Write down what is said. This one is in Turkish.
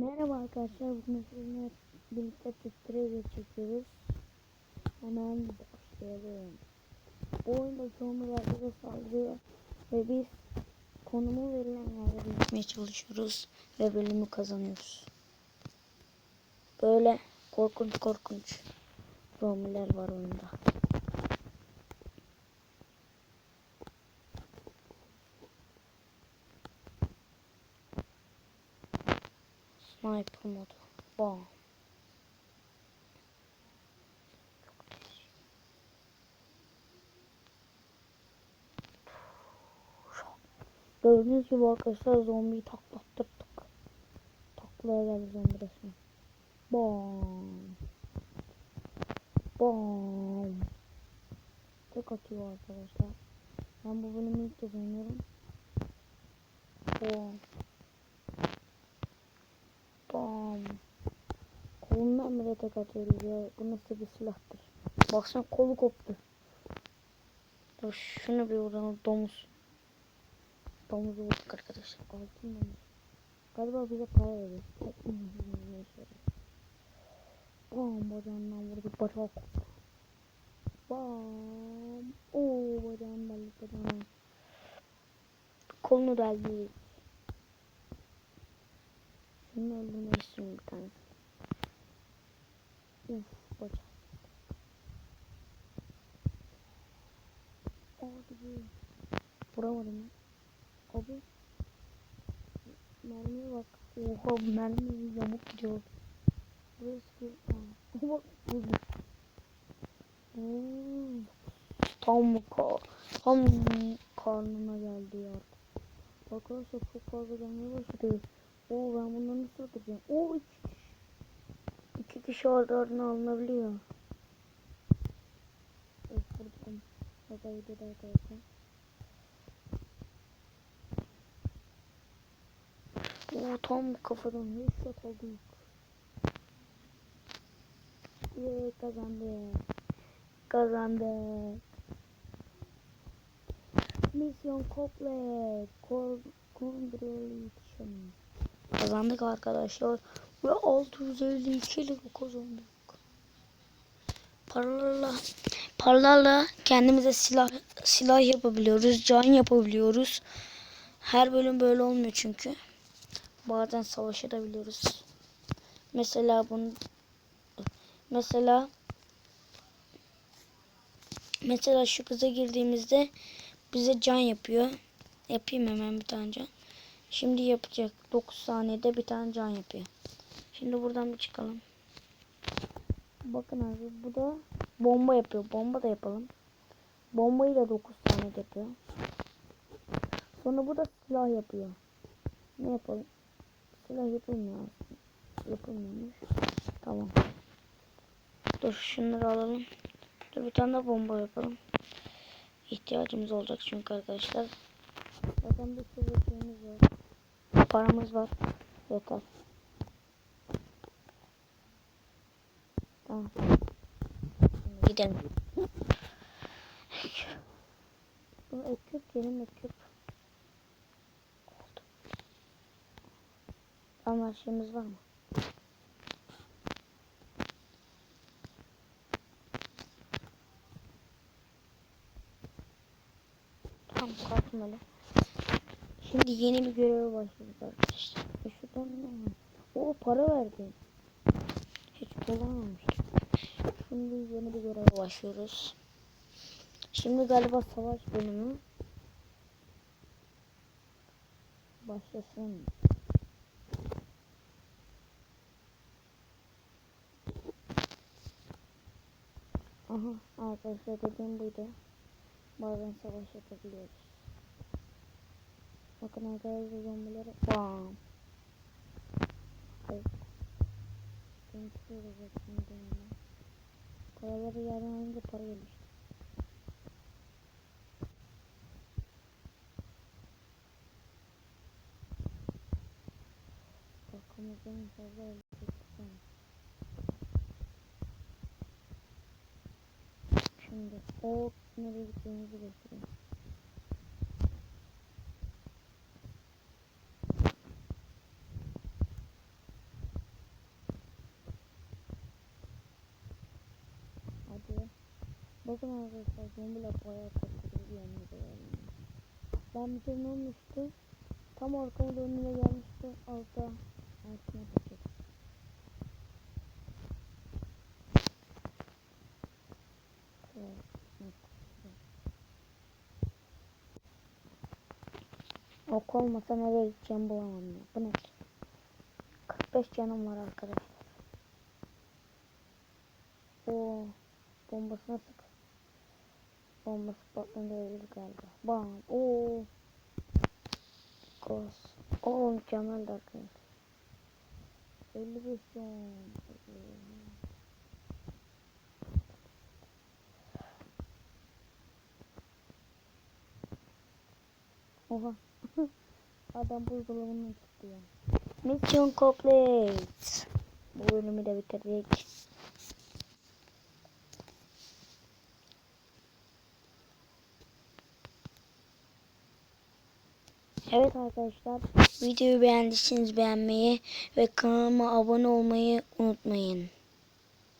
Merhaba arkadaşlar, bugün sizinle birlikte titreyerek çekiyoruz. Hemen başlayalım. Bu oyunda zombiler saldırıyor ve biz konumu verilen yerlere gitmeye çalışıyoruz ve bölümü kazanıyoruz. Böyle korkunç korkunç zombiler var oyunda. Sniper modu. Bam. Gördüğünüz gibi arkadaşlar zombiyi taklattırdık. Taklaya geldi zombi resmen. Bam. Bam. Tek atıyor arkadaşlar. Ben bu bölümü ilk kez oynuyorum. Bam. Bile tek atıyoruz ya. Bu nasıl bir silahtır. Baksana kolu koptu. Dur şunu bir vuralım domuz. Domuzu vurduk arkadaşlar. Altın domuz. Galiba bize para veriyor. Bam bacağından vurduk. Bacağı koptu. Bam. Oo bacağını deldik bacağını. Kolunu deldik. Şunu öldürmek istiyorum bir tane. Uf bacak. Be. Vuramadım ya. Abi. Mermiye bak. Oha mermi yamuk gidiyor. Burası ki. Bak vurdu. Tam ka tam karnına geldi ya. Arkadaşlar çok fazla gelmeye başladı. Oo ben bunları nasıl öldüreceğim? Oo iki kişi. Kişi ardı ardına alınabiliyor. Vurdum. O da videoda arkadaşlar. Oo tam kafadan headshot aldık. Yeee kazandık. Kazandık. Misyon komplet. Congratulations. Kazandık arkadaşlar. Ve 652 lira kazandık. Paralarla paralarla kendimize silah silah yapabiliyoruz, can yapabiliyoruz. Her bölüm böyle olmuyor çünkü. Bazen savaşabiliyoruz. Mesela bunu mesela mesela şu kıza girdiğimizde bize can yapıyor. Yapayım hemen bir tane can. Şimdi yapacak. 9 saniyede bir tane can yapıyor. Şimdi buradan bir çıkalım. Bakın abi bu da bomba yapıyor. Bomba da yapalım. Bombayı da 9 saniyede yapıyor. Sonra bu da silah yapıyor. Ne yapalım? Silah yapılmıyor aslında. Yapılmıyormuş. Tamam. Dur şunları alalım. Dur bir tane de bomba yapalım. İhtiyacımız olacak çünkü arkadaşlar. Zaten bir sürü şeyimiz var. Paramız var. Yeter. Tamam. Şimdi gidelim. Bu ekip benim ekip. Oldu. Her şeyimiz var mı? Tamam öyle. Şimdi yeni bir göreve başlıyoruz arkadaşlar. E şuradan ne? O para verdi. Hiç kullanmamıştım. Şimdi yeni bir göreve başlıyoruz. Şimdi galiba savaş bölümü başlasın. Aha arkadaşlar dediğim buydu. Bazen savaş yapabiliyoruz. Bakın arkadaşlar zombileri. Bam. Hayır. Ben şimdi. Paraları yerden alınca para gelişti. Bakamızdan fazla öldürdük sonra. Şimdi o nereye gittiğimizi göstereyim. Bakın arkadaşlar zombiler bayağı yanına da yani. Ben bir kere ne olmuştu? Tam arkama dönüyle gelmişti. Altta altına bakıyor. Ok olmasa nereye gideceğim bulamam ya. Bu ne? 45 canım var arkadaşlar. Oo, bombasına sık. Bombası patlayınca ölür galiba. Bam. Oo. Kos. Oo mükemmeldi arkadaşlar. 55 can. Oha. Adam buzdolabından çıktı ya. Mission complete. Bu bölümü de bitirdik. Evet arkadaşlar videoyu beğendiyseniz beğenmeyi ve kanalıma abone olmayı unutmayın.